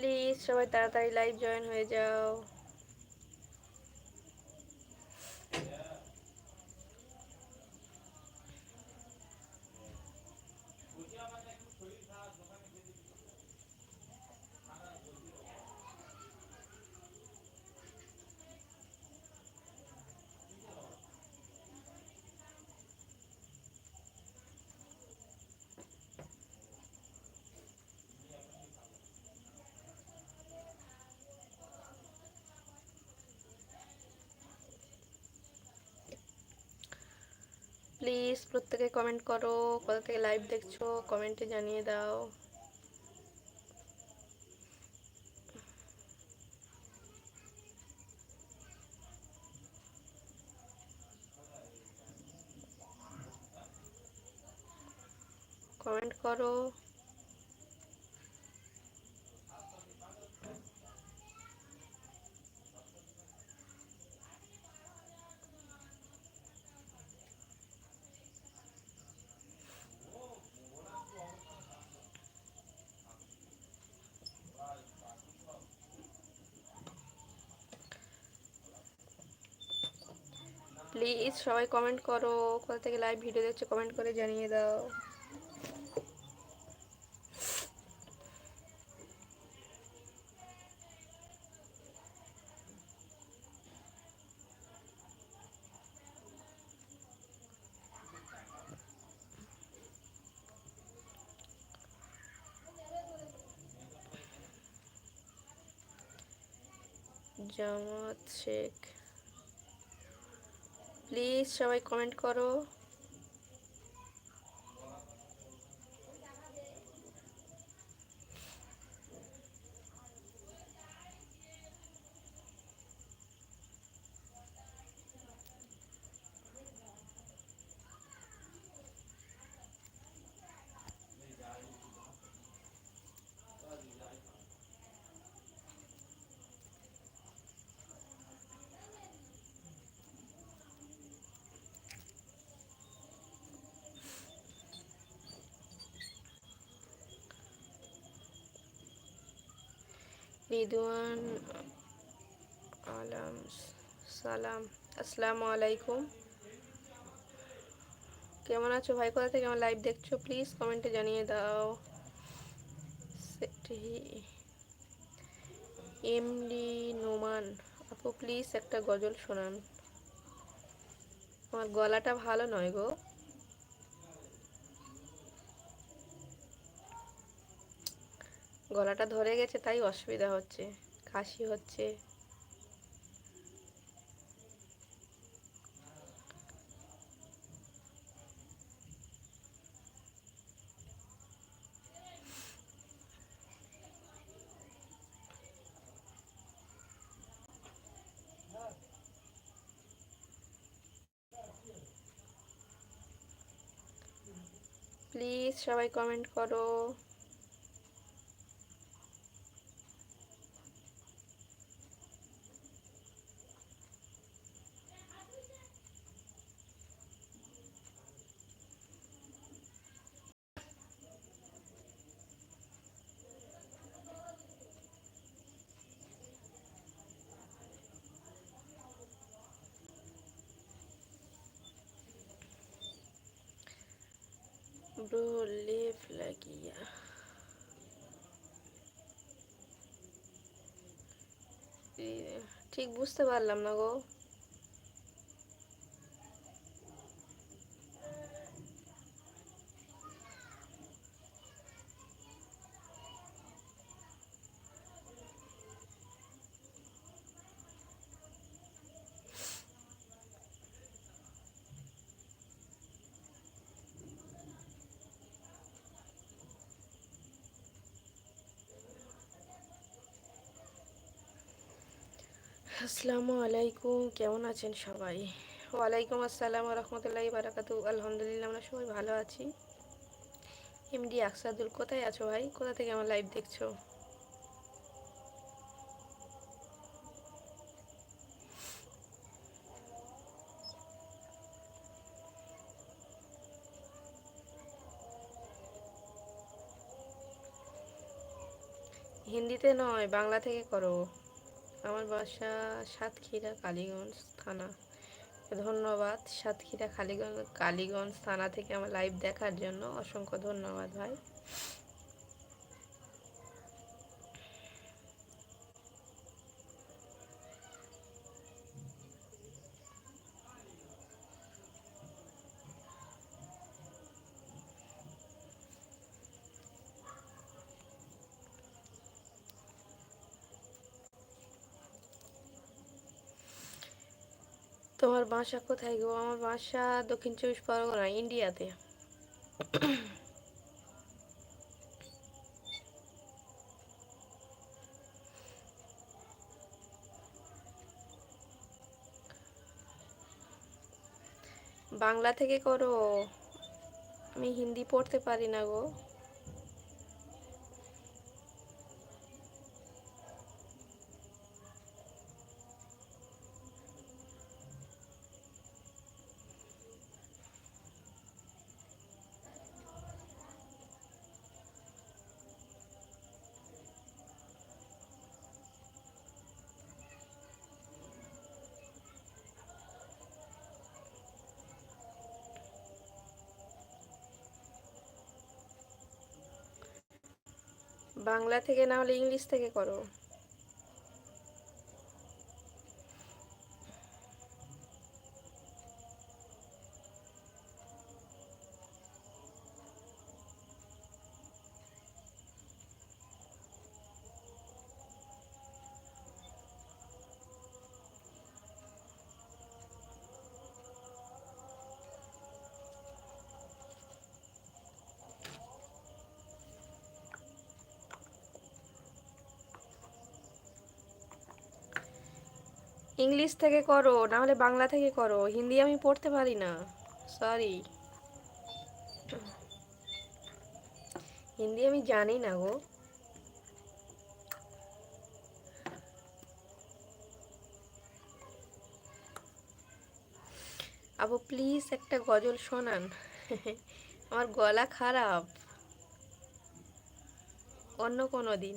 Please সবাই তাড়াতাড়ি live join হয়ে যাও। প্লিজ প্রত্যেকে কমেন্ট করো কোথা থেকে লাইভ দেখছ কমেন্টে জানিয়ে দাও। কমেন্ট করো। প্লিজ সবাই কমেন্ট করো। কোথা থেকে লাইভ ভিডিও দেখছ কমেন্ট করে জানিয়ে দাও। জামাত শেখ। প্লিজ সবাই কমেন্ট করো। রিদওয়ান আলাম সালাম। আসসালামু আলাইকুম। কেমন আছো ভাই? কোথা থেকে আমার লাইভ দেখছ? প্লিজ কমেন্টে জানিয়ে দাও। সেটি এমডি নোমান, আপু প্লিজ একটা গজল শোনান। আমার গলাটা ভালো নয় গো। গলাটা ধরে গেছে তাই অসুবিধা হচ্ছে কাশি হচ্ছে। প্লিজ সবাই কমেন্ট করো। লিভ লাগিয়া। ঠিক বুঝতে পারলাম না গো। আসসালামু আলাইকুম, কেমন আছেন সবাই? ওয়ালাইকুম আসসালাম রহমতুল্লাহ বারাকাতু আলহামদুলিল্লাহ, আমরা সবাই ভালো আছি। এমডি আকসাদুল কোথায় আছো ভাই? কোথা থেকে আমার লাইভ দেখছ? হিন্দিতে নয়, বাংলা থেকে করো। আমার বাসা সাতক্ষীরা, কালীগঞ্জ থানা। ধন্যবাদ সাতক্ষীরা, কালীগঞ্জ কালীগঞ্জ থানা থেকে আমার লাইভ দেখার জন্য। অসংখ্য ধন্যবাদ ভাই তোমার বাসা কোথায় গো? আমার বাসা দক্ষিণ চব্বিশ পরগনা, ইন্ডিয়াতে। বাংলা থেকে করো? আমি হিন্দি পড়তে পারি না গো। বাংলা থেকে না হলে ইংলিশ থেকে করো। ইংলিশ থেকে করো না হলে বাংলা থেকে করো। হিন্দি আমি পড়তে পারি না। সরি হিন্দি আমি জানি না গো। আবু প্লিজ একটা গজল শোনান। আমার গলা খারাপ। অন্য কোনো দিন।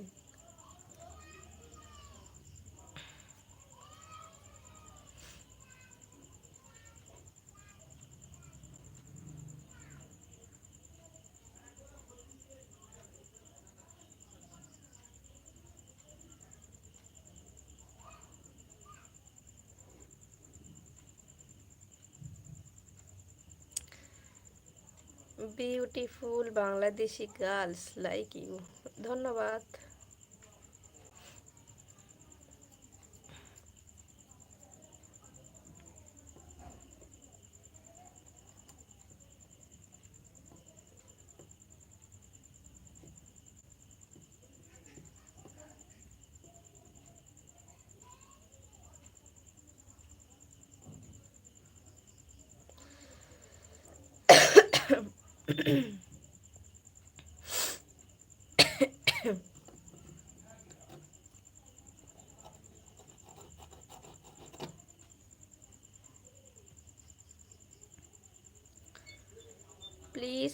Beautiful Bangladeshi girls like you ধন্যবাদ। প্লিজ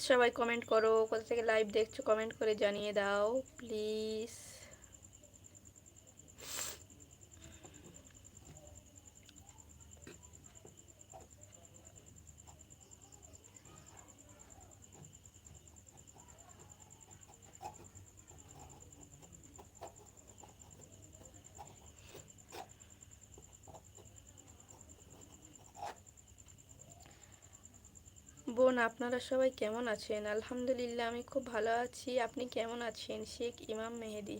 সবাই কমেন্ট করো। কোথা থেকে লাইভ দেখছ কমেন্ট করে জানিয়ে দাও। প্লিজ বোন আপনারা সবাই কেমন আছেন? আলহামদুলিল্লাহ, আমি খুব ভালো আছি। আপনি কেমন আছেন? Sheikh Imam Mehedi.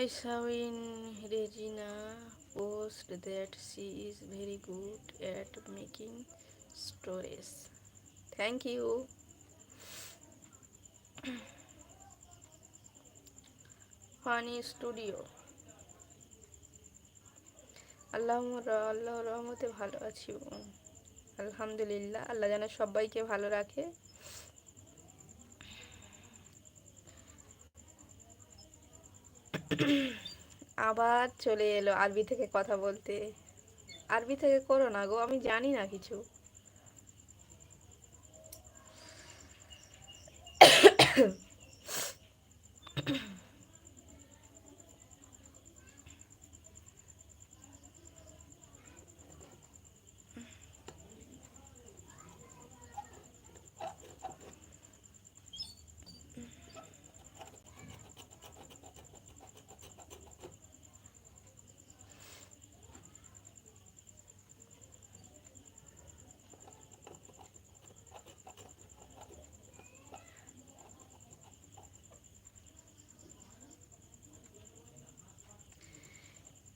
I saw in Regina post that she is very good at making stories. Thank you. Funny Studio. আল্লাহ আল্লাহ রহমতে ভালো আছি আলহামদুলিল্লাহ আল্লাহ যেন সবাইকে ভালো রাখে আবার চলে এলো আরবি থেকে কথা বলতে। আরবি থেকে করো না গো, আমি জানি না কিছু।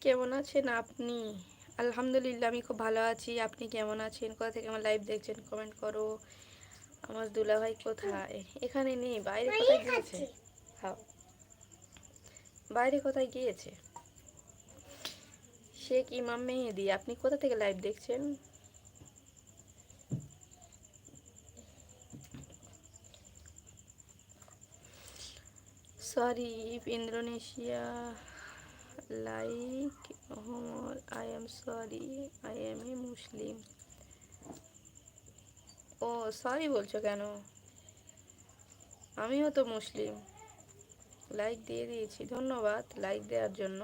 কেমন আছেন আপনি? আলহামদুলিল্লাহ আমি খুব ভালো আছি। আপনি কেমন আছেন? কোথা থেকে আমার লাইভ দেখছেন কমেন্ট করো। আমার দুলাভাই কোথায়? এখানে নেই বাইরে কোথায় গিয়েছে? হ্যাঁ। বাইরে কোথায় গিয়েছে? শেখ ইমাম মেহেদি? আপনি কোথা থেকে লাইভ দেখছেন? Sorry Indonesia like Homer, I am sorry, I am a Muslim. ও সরি বলছো কেন? আমিও তো মুসলিম লাইক দিয়ে দিয়েছি ধন্যবাদ লাইক দেওয়ার জন্য।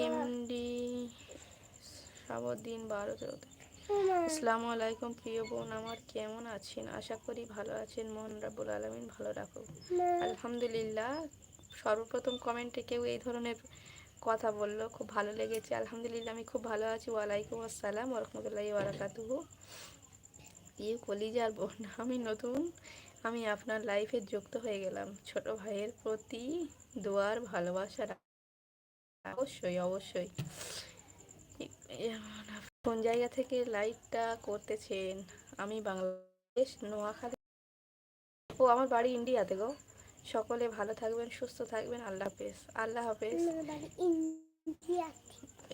এমডি সাবদিন বারো চৌধুরী আসসালামু আলাইকুম প্রিয় বোন, আমার কেমন আছেন? আশা করি ভালো আছেন। মোহন রাবুল আলমিন ভালো রাখো আলহামদুলিল্লাহ, সর্বপ্রথম কমেন্টে কেউ এই ধরনের কথা বলল, খুব ভালো লেগেছে। আলহামদুলিল্লাহ, আমি খুব ভালো আছি। ওয়ালাইকুম আসসালাম রহমতুল্লাহ বারাকাতুহু। ইউ কলিজার বোন, আমি নতুন, আমি আপনার লাইফে যুক্ত হয়ে গেলাম। ছোট ভাইয়ের প্রতি দোয়ার ভালোবাসা অবশ্যই অবশ্যই। কোন জায়গা থেকে লাইভটা করতেছেন? আমি বাংলাদেশ নোয়াখালী। ও আমার বাড়ি ইন্ডিয়াতে গো। সকলে ভালো থাকবেন সুস্থ থাকবেন। আল্লাহ হাফেজ আল্লাহ হাফেজ।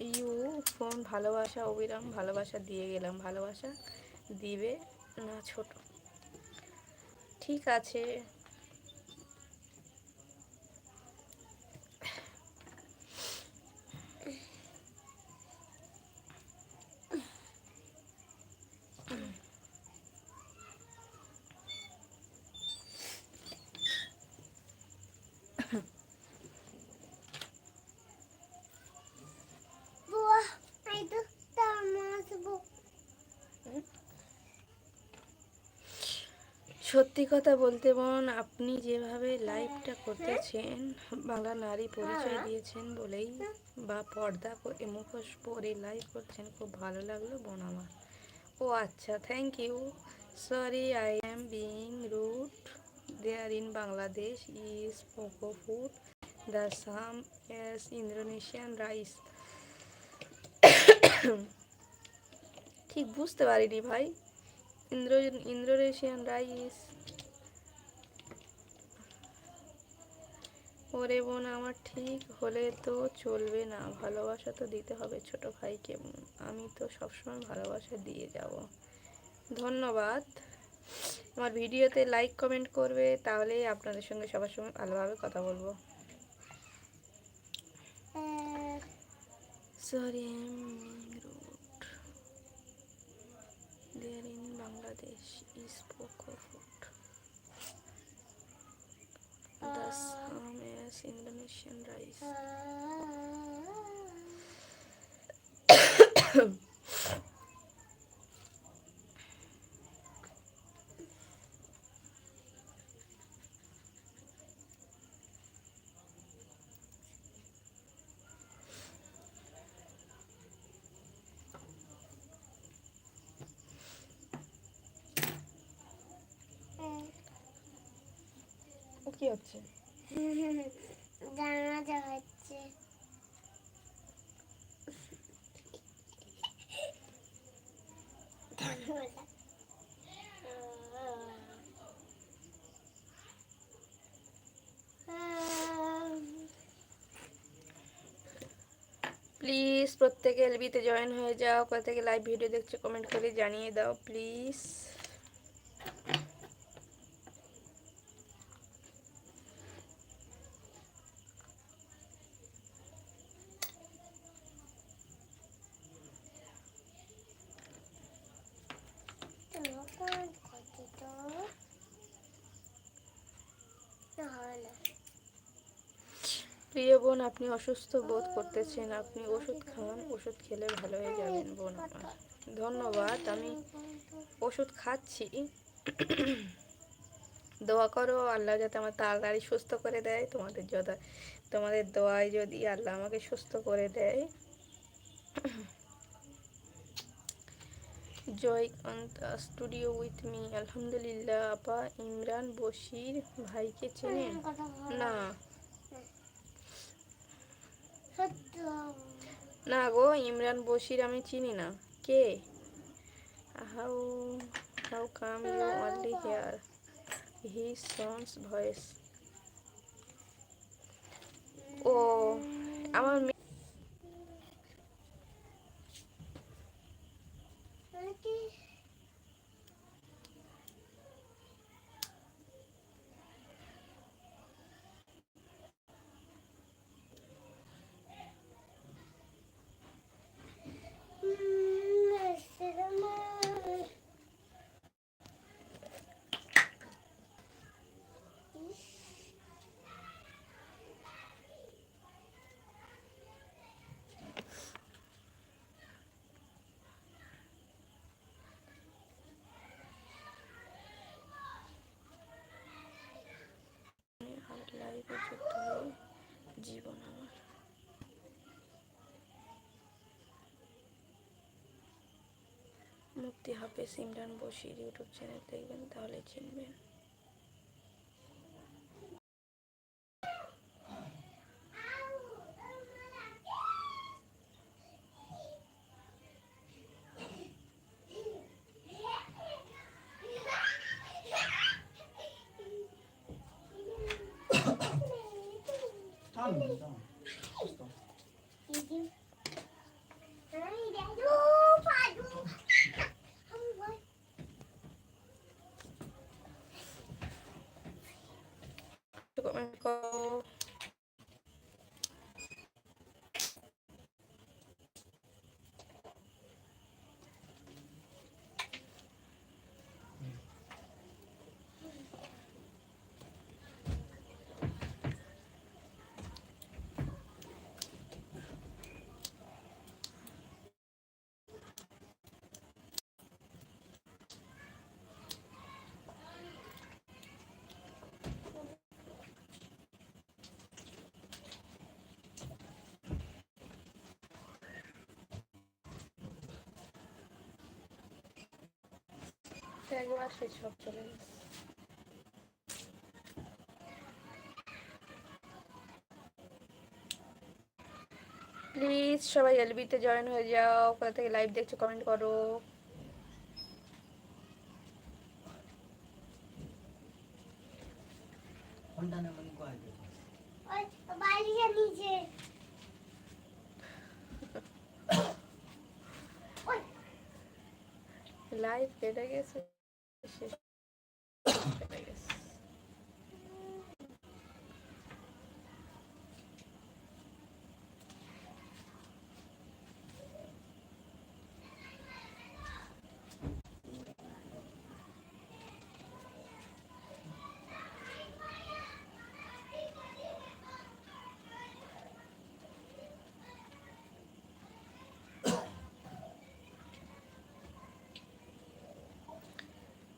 ইউ ফোন ভালোবাসা অবিরাম ভালোবাসা দিয়ে গেলাম। ভালোবাসা দিবে না ছোট। ঠিক আছে। সত্যি কথা বলতে বোন, আপনি যেভাবে লাইভটা করতেছেন বাংলা নারী পরিচয় দিয়েছেন বলেই বা পর্দা মুখোশ পরে লাইভ করছেন, খুব ভালো লাগল বোন আমার। ও আচ্ছা thank you sorry I am being root there in Bangladesh is poco food the same as Indonesian rice ঠিক বুঝতে পারিনি ভাই। ইন্দ্র ইন্দোনেশিয়ান রাইস ওরে বোন, আমার ঠিক হলে তো চলবে না। ভালোবাসা তো দিতে হবে ছোট ভাইকে আমি তো সবসময় ভালোবাসা দিয়ে যাব। ধন্যবাদ। আমার ভিডিওতে লাইক কমেন্ট করবে তাহলে আপনাদের সঙ্গে সবার সঙ্গে ভালোভাবে কথা বলব। Sorry Bangladesh is poco food. The as Indonesian rice. কি হচ্ছে প্লিজ প্রত্যেকে এলবিতে জয়েন হয়ে যাও। কোথা থেকে লাইভ ভিডিও দেখছ কমেন্ট করে জানিয়ে দাও প্লিজ প্রিয় বোন আপনি অসুস্থ বোধ করতেছেন, আপনি ওষুধ খান, ওষুধ খেলে ভালো হয়ে যাবেন বোন আমার। ধন্যবাদ, আমি ওষুধ খাচ্ছি। দোয়া করো, আল্লাহ যাতে আমার তাড়াতাড়ি সুস্থ করে দেয়, তোমাদের যথা, তোমাদের দোয়ায় যদি আল্লাহ আমাকে সুস্থ করে দেয়। জয়কান্ত স্টুডিও উইথ মি, আলহামদুলিল্লাহ, আপা ইমরান বশির ভাইকে চেনেন? না। না গো, ইমরান বশির আমি চিনি না। কে? How how come you only here he sons voice ও, আমার মেয়ে লাইভে যুক্ত হয়ে জীবন আমার মুক্তি হাফেজ ইমরান বশির ইউটিউব চ্যানেল দেখবেন তাহলে চিনবেন Tamam, tamam. Usta. কমেন্ট করো একবার সেই সব চলে প্লিজ সবাই এলবিতে জয়েন হয়ে যাও। কোথা থেকে লাইভ দেখছ কমেন্ট করো।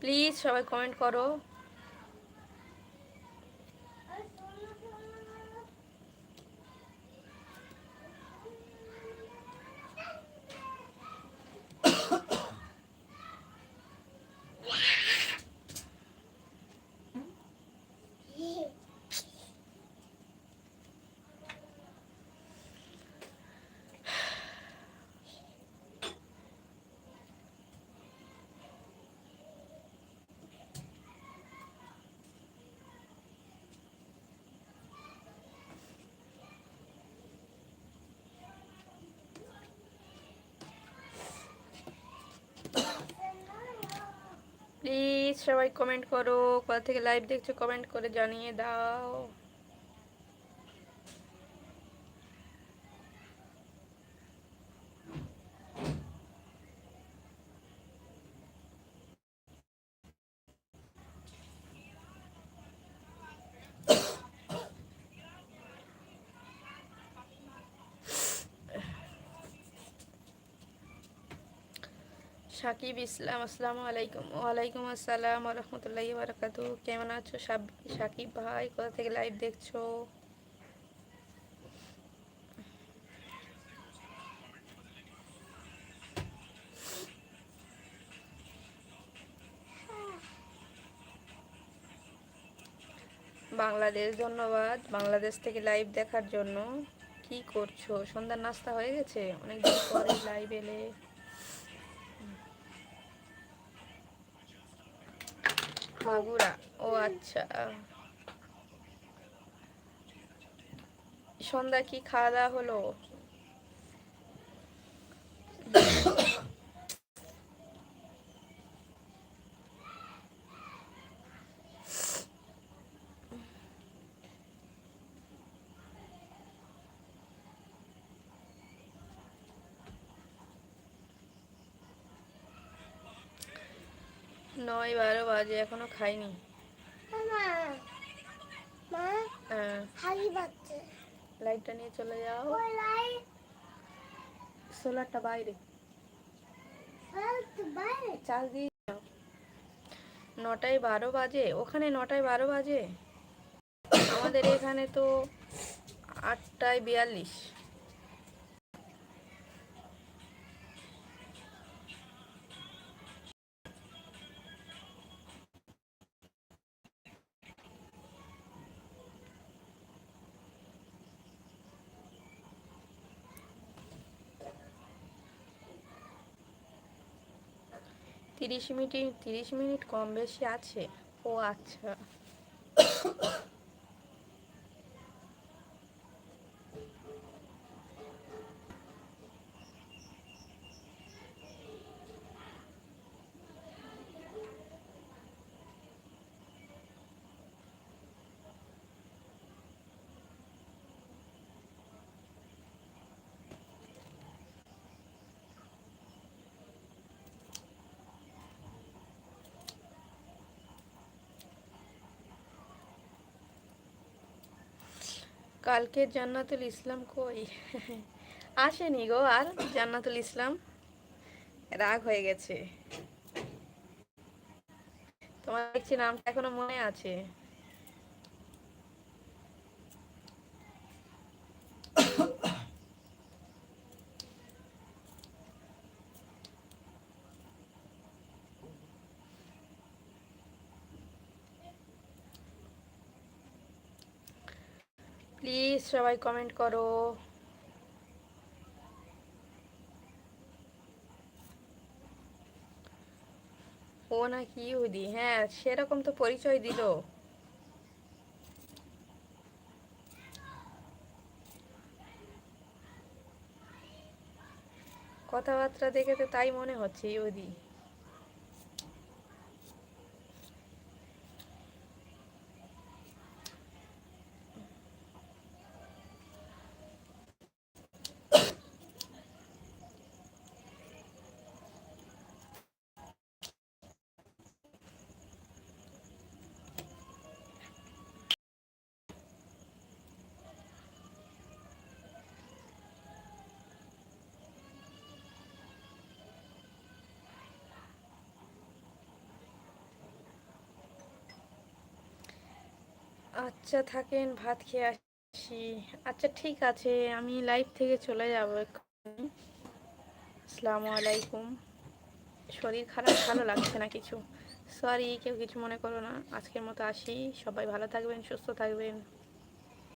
প্লিজ সবাই কমেন্ট করো। প্লিজ সবাই কমেন্ট করো কোথা থেকে লাইভ দেখছ কমেন্ট করে জানিয়ে দাও। সাকিব ইসলাম, আসসালামু আলাইকুম। ওয়ালাইকুম আসসালাম রহমতুল্লাহি বারাকাতু কেমন আছো সাকিব ভাই? কোথা থেকে লাইভ দেখছ? বাংলাদেশ ধন্যবাদ। বাংলাদেশ থেকে লাইভ দেখার জন্য। কি করছ? সন্ধ্যার নাস্তা হয়ে গেছে? অনেকদিন পরে লাইভ এলে। মাগুরা। ও আচ্ছা। সন্ধ্যা কি খাওয়া দাওয়া হলো? নয় বারো বাজে এখনও খাইনি। মা হ্যাঁ। লাইটটা নিয়ে চলে যাও। সোলারটা বাইরে। চার্জ দিয়ে দাও। নটায় বারো বাজে। ওখানে নটায় বারো বাজে? আমাদের এখানে তো আটটায় বিয়াল্লিশ। তিরিশ মিনিট তিরিশ মিনিট কম বেশি আছে? ও আচ্ছা। কালকে জান্নাতুল ইসলাম কই? আসেনি গো, আর জান্নাতুল ইসলাম? রাগ হয়ে গেছে। তোমার দেখছি নামটা এখনও মনে আছে প্লিজ সবাই কমেন্ট করো। ও নাকি ইহুদি হ্যাঁ সেরকম তো পরিচয় দিল। কথাবার্তা দেখে তো তাই মনে হচ্ছে ইহুদি আচ্ছা থাকেন, ভাত খেয়ে আসি। আচ্ছা ঠিক আছে, আমি লাইভ থেকে চলে যাব এক্ষুনি। আসসালামু আলাইকুম। শরীর খারাপ, ভালো লাগছে না কিছু? সরি কেউ কিছু মনে করো না। আজকের মতো আসি। সবাই ভালো থাকবেন, সুস্থ থাকবেন।